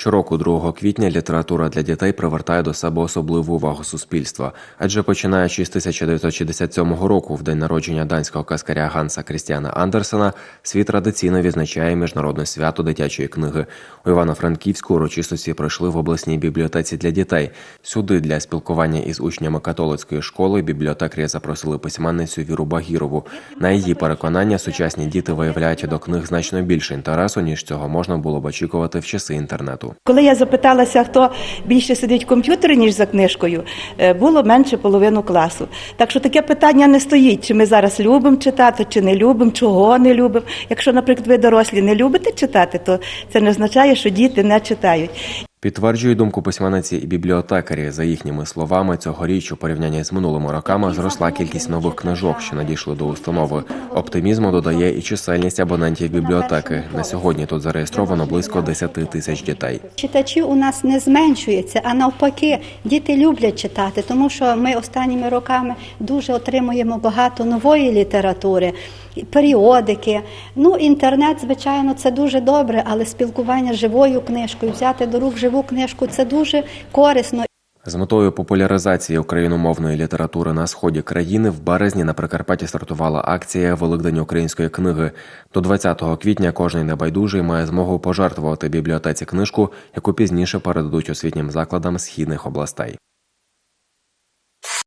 Щороку, 2 квітня, література для дітей привертає до себе особливу увагу суспільства. Адже починаючи з 1967 року, в день народження данського каскаря Ганса Крістіана Андерсена, світ традиційно відзначає міжнародне свято дитячої книги. У Івано-Франківську урочистості пройшли в обласній бібліотеці для дітей. Сюди для спілкування із учнями католицької школи бібліотекарі запросили письменницю Віру Багірову. На її переконання, сучасні діти виявляють до книг значно більше інтересу, ніж цього можна було б очікувати в часи інтернету. Коли я запиталася, хто більше сидить в комп'ютері, ніж за книжкою, е, було менше половину класу. Так що таке питання не стоїть, чи ми зараз любимо читати, чи не любимо, чого не любимо. Якщо, наприклад, ви дорослі не любите читати, то це не означає, що діти не читають. Підтверджує думку письменниці і бібліотекарі. За їхніми словами, цьогоріч у порівнянні з минулими роками зросла кількість нових книжок, що надійшли до установи. Оптимізму додає і чисельність абонентів бібліотеки. На сьогодні тут зареєстровано близько 10 тисяч дітей. Читачі у нас не зменшується, а навпаки, діти люблять читати, тому що ми останніми роками дуже отримуємо багато нової літератури, періодики. Ну, інтернет, звичайно, це дуже добре, але спілкування живою книжкою, взяти до рук живу книжку це дуже корисно. З метою популяризації україномовної літератури на сході країни в березні на Прикарпатті стартувала акція Великдень української книги. До 20 квітня кожний небайдужий має змогу пожертвувати бібліотеці книжку, яку пізніше передадуть освітнім закладам східних областей.